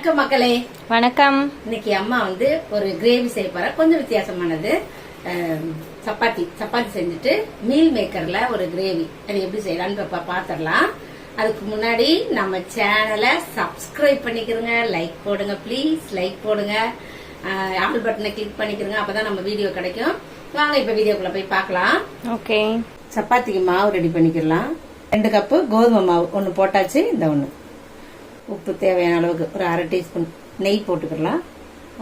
வணக்கம் மக்களே. வணக்கம். இன்னைக்கு அம்மா வந்து ஒரு கிரேவி செய்ய போற. கொஞ்சம் வித்தியாசமானது. சப்பாத்தி. சப்பாத்தி செஞ்சுட்டு மீல் மேக்கர்ல ஒரு கிரேவி அது எப்படி செய்யலாம்னு பாத்திரலாம் அதுக்கு முன்னாடி நம்ம சேனலை சப்ஸ்கிரைப் பண்ணிக்கிறோங்க. லைக் போடுங்க ப்ளீஸ் லைக் போடுங்க. ஆல் பட்டனை கிளிக் பண்ணிக்கிறோங்க. அப்பதான் நம்ம வீடியோ கிடைக்கும். வாங்க இப்ப வீடியோக்குள்ள போய் பார்க்கலாம் ஓகே சப்பாத்திக்கு மாவு ரெடி பண்ணிக்கலாம் ரெண்டு கப்பு கோதுமை மாவு ஒன்று போட்டாச்சு. இந்த ஒன்று உப்பு தேவையான அளவுக்கு ஒரு அரை டீஸ்பூன் நெய் போட்டுக்கலாம்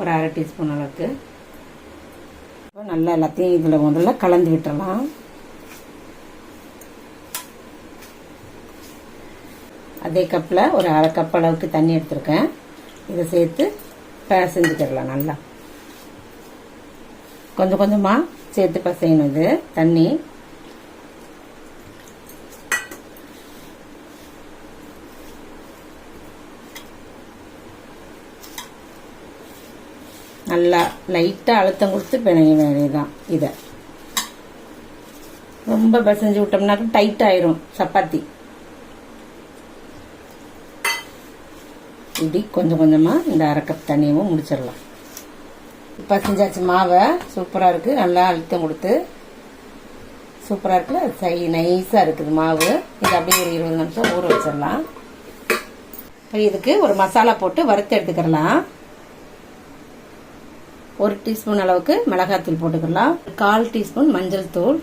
ஒரு அரை டீஸ்பூன் அளவுக்கு. நல்லா எல்லாத்தையும் இதில் முதல்ல கலந்து விட்டுடலாம் அதே கப்பில் ஒரு அரை கப் அளவுக்கு தண்ணி எடுத்திருக்கேன். இதை சேர்த்து பிசைஞ்சுக்கிடலாம் நல்லா. கொஞ்சம் கொஞ்சமாக சேர்த்து பசையணும் இது தண்ணி. நல்லா லைட்டாக அழுத்தம் கொடுத்து பிணைய வேண்டியதுதான் இதை. ரொம்ப பிசைஞ்சு விட்டோம்னாக்க டைட் ஆயிரும் சப்பாத்தி. இப்படி கொஞ்சம் கொஞ்சமாக இந்த அரை கப் தண்ணியவும் முடிச்சிடலாம். பசஞ்சாச்சு மாவை சூப்பராக இருக்குது நல்லா அழுத்தம் கொடுத்து சூப்பராக இருக்குல்ல? சை நைஸாக இருக்குது மாவு. இது அப்படியே ஒரு இருபது நிமிஷம் ஊற வச்சிடலாம். இப்போ இதுக்கு ஒரு மசாலா போட்டு வறுத்து எடுத்துக்கிடலாம். ஒரு டீஸ்பூன் அளவுக்கு மிளகாத்தூள் போட்டுக்கலாம். கால் டீஸ்பூன் மஞ்சள் தூள்.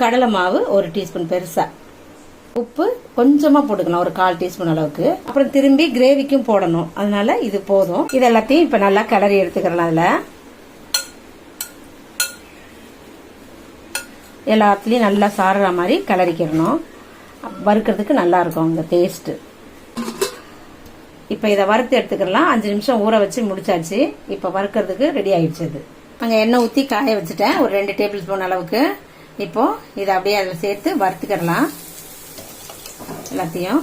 கடலை மாவு ஒரு டீஸ்பூன் பெருசா. உப்பு கொஞ்சமா போட்டுக்கலாம் ஒரு கால் டீஸ்பூன் அளவுக்கு. அப்புறம் திரும்பி கிரேவிக்கும் போடணும். அதனால இது போதும். இது எல்லாத்தையும் இப்ப நல்லா கிளறி எடுத்துக்கிறேன் அதுல. எல்லாத்துலயும் நல்லா சாறுற மாதிரி கிளறிக்கிறணும். வறுக்கிறதுக்கு நல்லா இருக்கும் அந்த டேஸ்ட்டு இப்போ இதை வறுத்து எடுத்துக்கலாம். அஞ்சு நிமிஷம் ஊற வச்சு முடிச்சாச்சு. இப்போ வறுக்கிறதுக்கு ரெடி ஆயிடுச்சு அது அங்கே எண்ணெய் ஊற்றி காய வச்சுட்டேன். ஒரு ரெண்டு டேபிள் ஸ்பூன் அளவுக்கு. இப்போ இதை அப்படியே அதில் சேர்த்து வறுத்துக்கிடலாம். எல்லாத்தையும்.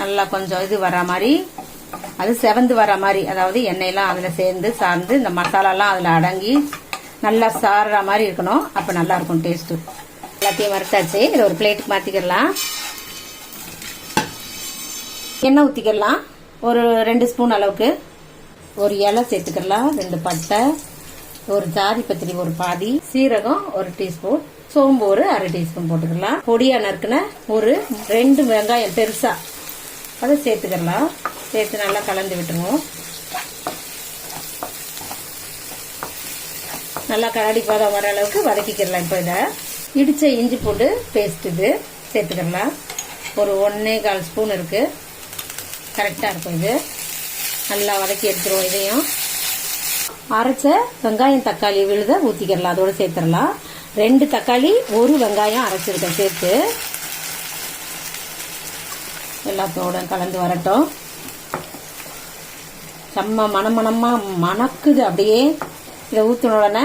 நல்லா கொஞ்சம் இது வர மாதிரி. அது செவந்து வர மாதிரி. அதாவது எண்ணெயெல்லாம் அதில் சேர்ந்து சார்ந்து இந்த மசாலாலாம் அதில் அடங்கி நல்லா சாறுற மாதிரி இருக்கணும். அப்போ நல்லா இருக்கும் டேஸ்ட்டு எல்லாத்தையும் வறுத்தாச்சு. இதை ஒரு பிளேட்டுக்கு மாற்றிக்கிடலாம் எண்ணெய் ஊற்றிக்கிடலாம் ஒரு ரெண்டு ஸ்பூன் அளவுக்கு. ஒரு இலை சேர்த்துக்கிடலாம். ரெண்டு பட்டை. ஒரு ஜாதி பத்திரி ஒரு பாதி. சீரகம் ஒரு டீஸ்பூன் சோம்பு ஒரு அரை டீஸ்பூன் போட்டுக்கலாம் பொடியாக நறுக்குன ஒரு ரெண்டு வெங்காயம் பெருசாக அதை சேர்த்துக்கிடலாம். சேர்த்து நல்லா கலந்து விட்டுருவோம். நல்லா கரடி பாதம் வர அளவுக்கு வதக்கிக்கிறலாம் இப்போ இதை. இடித்த இஞ்சி பூண்டு பேஸ்ட் இது சேர்த்துக்கிடலாம் ஒரு ஒன்னே கால் ஸ்பூன் இருக்குது கரெக்டாக இருக்கும் இது. நல்லா வதக்கி எடுத்துருவோம் இதையும். அரைச்ச வெங்காயம் தக்காளி விழுத ஊற்றிக்கிடலாம் அதோட சேர்த்துடலாம். ரெண்டு தக்காளி ஒரு வெங்காயம் அரைச்சிருக்கேன் சேர்த்து. எல்லாத்தோட கலந்து வரட்டும். செம்ம மணமணமா மணக்குது அப்படியே. இதை ஊற்றினோடனே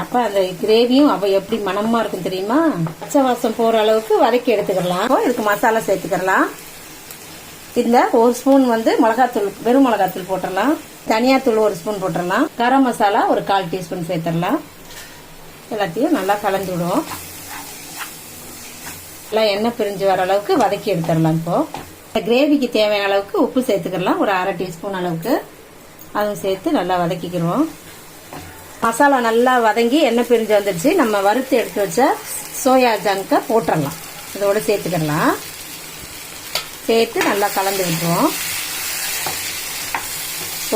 அப்போ அந்த கிரேவியும் அப்போ எப்படி மனமாக இருக்கும் தெரியுமா? பச்சை வாசம் போற அளவுக்கு வதக்கி எடுத்துக்கலாம். இதுக்கு மசாலா சேர்த்துக்கலாம். இந்த ஒரு ஸ்பூன் வந்து மிளகாத்தூள் வெறும் மிளகாத்தூள் போட்டுடலாம். தனியாத்தூள் ஒரு ஸ்பூன் போட்டுடலாம். கரம் மசாலா ஒரு கால் டீஸ்பூன் சேர்த்துடலாம். எல்லாத்தையும் நல்லா கலந்து விடுவோம். எல்லாம் எண்ணெய் பிரிஞ்சு வர அளவுக்கு வதக்கி எடுத்துடலாம் இப்போது இந்த கிரேவிக்கு தேவையான அளவுக்கு உப்பு சேர்த்துக்கலாம். ஒரு அரை டீஸ்பூன் அளவுக்கு. அதுவும் சேர்த்து நல்லா வதக்கிக்கிடுவோம். மசாலா நல்லா வதங்கி எண்ணெய் பிரிஞ்சு வந்துடுச்சு நம்ம வறுத்து எடுத்து வச்ச சோயா ஜங்கை போட்டுடலாம் இதோட சேர்த்துக்கிடலாம் சேர்த்து நல்லா கலந்து விட்டுருவோம்.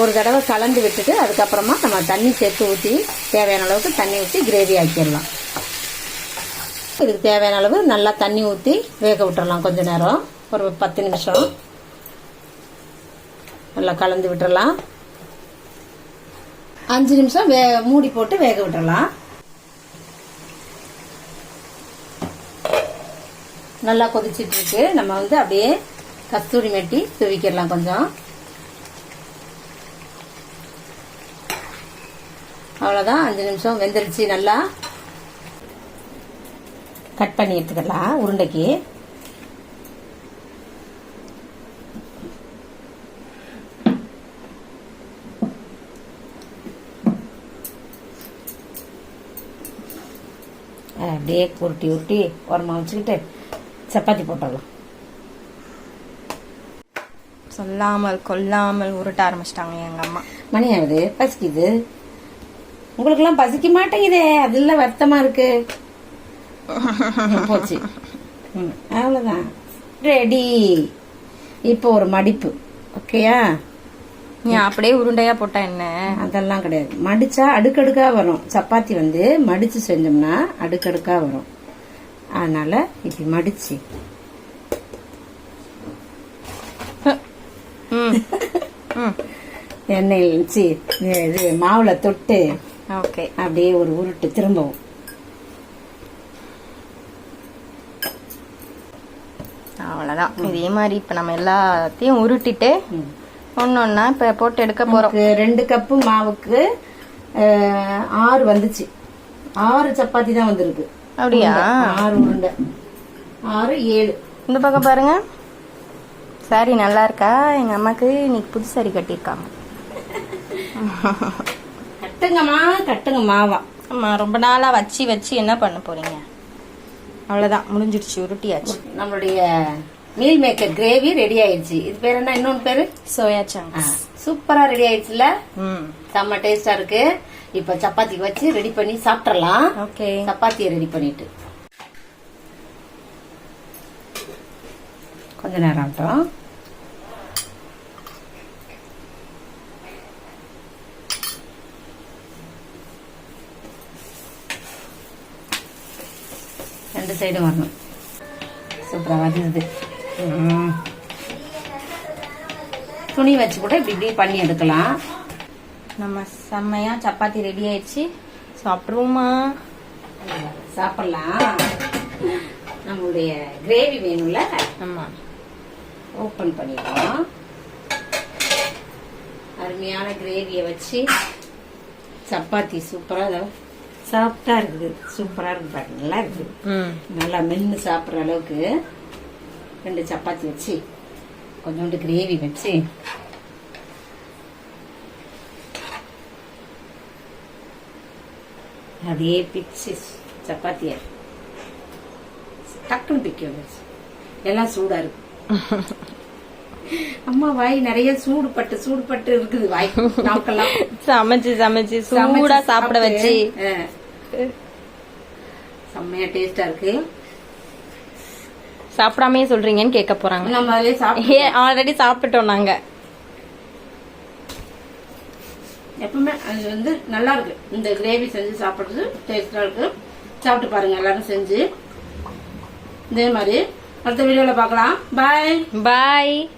ஒரு தடவை கலந்து விட்டுட்டு அதுக்கப்புறமா நம்ம தண்ணி சேர்த்து ஊற்றி தேவையான அளவுக்கு தண்ணி ஊற்றி கிரேவி ஆக்கிடலாம். இதுக்கு தேவையான அளவு நல்லா தண்ணி ஊற்றி வேக விட்டுறலாம் கொஞ்ச நேரம். ஒரு பத்து நிமிஷம். நல்லா கலந்து விட்டுறலாம். அஞ்சு நிமிஷம் வே மூடி போட்டு வேக விட்டுறலாம். நல்லா கொதிச்சிட்டு இருக்கு. நம்ம வந்து அப்படியே கஸ்தூரி மெட்டி துவிக்கிடலாம் கொஞ்சம். அவ்வளோதான் அஞ்சு நிமிஷம் வெந்துருச்சு. நல்லா கட் பண்ணி எடுத்துக்கலாம் உருண்டைக்கு. அப்படியே உருட்டி உருட்டி ஓரமாக வச்சுக்கிட்டு சப்பாத்தி போட்டுடலாம். சொல்லாமல் கொல்லாமல் உருட்ட ஆரம்பிச்சிட்டாங்க எங்க அம்மா. மணி ஆகுது. பசிக்குது. உங்களுக்கெல்லாம் பசிக்க மாட்டேங்குதே. அதெல்லாம் வருத்தமா இருக்கு. போச்சு. ம், அவ்வளவுதான். ரெடி இப்போ ஒரு மடிப்பு. ஓகேயா நீ அப்படியே உருண்டையா போட்டா என்ன? அதெல்லாம் கிடையாது. மடிச்சா அடுக்கடுக்கா வரும். சப்பாத்தி வந்து மடிச்சு செஞ்சோம்னா அடுக்கடுக்கா வரும். அதனால இப்படி மடிச்சு. எண்ணெயில் வச்சு இது மாவுல தொட்டு ஓகே. அப்படியே ஒரு உருட்டு திரும்பவும். அவ்வளவுதான். இதே மாதிரி இப்ப நம்ம எல்லாத்தையும் உருட்டிட்டு ம். ஒன்னொன்னா இப்ப போட்டு எடுக்க நமக்கு ரெண்டு கப்பு மாவுக்கு ஆறு வந்துச்சு. ஆறு சப்பாத்தி தான் வந்திருக்கு. அப்படியா? ஆறு உருண்டை. ஆறு ஏழு. இந்த பக்கம் பாருங்க. சாரி நல்லா இருக்கா? எங்க அம்மாக்கு இன்னைக்கு புது சாரி கட்டியிருக்காங்க. கட்டுங்கம்மா கட்டுங்க மாவா. ஆமா ரொம்ப நாளா வச்சு வச்சு என்ன பண்ண போறீங்க? அவ்வளவுதான் முடிஞ்சிடுச்சு உருட்டியாச்சு. நம்மளுடைய மீல் மேக்கர் கிரேவி ரெடி ஆயிடுச்சு. இது பேர் என்ன? இன்னொன்னு பேரு? சோயா ஆ, சங்க்ஸ் சூப்பரா ரெடி ஆயிடுச்சுல? ம். செம்ம டேஸ்டா இருக்கு. இப்ப சப்பாத்திக்கு வச்சு ரெடி பண்ணி சாப்பிடலாம் ஓகே. சப்பாத்தியை ரெடி பண்ணிட்டு. கொஞ்ச நேரம் ஆகட்டும். ரெண்டு சைடும் வரணும். சூப்பரா வதங்குது. ம். துணி வச்சு கூட இப்படி இப்படி பண்ணி எடுக்கலாம். நம்ம செம்மையா சப்பாத்தி ரெடி ஆயிடுச்சு. சாப்பிடுவோமா? சாப்பிடலாம். நம்மளுடைய கிரேவி வேணும்ல? ஆமா. ஓப்பன் பண்ணிடுவோம். அருமையான கிரேவியை வச்சு சப்பாத்தி சூப்பரா சாஃப்டா இருக்குது. சூப்பரா இருக்கு நல்லா இருக்குது நல்லா மென்னு சாப்பிட்ற அளவுக்கு. ரெண்டு சப்பாத்தி வச்சு கொஞ்சோண்டு கிரேவி வச்சு அதே பிச்சு சப்பாத்திய டக்குன்னு பிக்க வந்துச்சு எல்லாம் சூடா இருக்கு. அம்மா வாய் நிறைய சூடு பட்டு சூடு பட்டு இருக்குது வாய் நாக்கெல்லாம். சமைச்சு சமைச்சு சூடா சாப்பிட வச்சு. செம்மையா டேஸ்டா இருக்கு. சாப்பிடாமே சொல்றீங்கன்னு கேட்க போறாங்க. நம்ம அதிலே ஆல்ரெடி சாப்பிட்டோம் நாங்க. எப்பவுமே அது வந்து நல்லா இருக்கு. இந்த கிரேவி செஞ்சு சாப்பிடுறது டேஸ்டா இருக்கு. சாப்பிட்டு பாருங்க எல்லாரும் செஞ்சு. இதே மாதிரி அடுத்த வீடியோல பார்க்கலாம். பாய் பாய்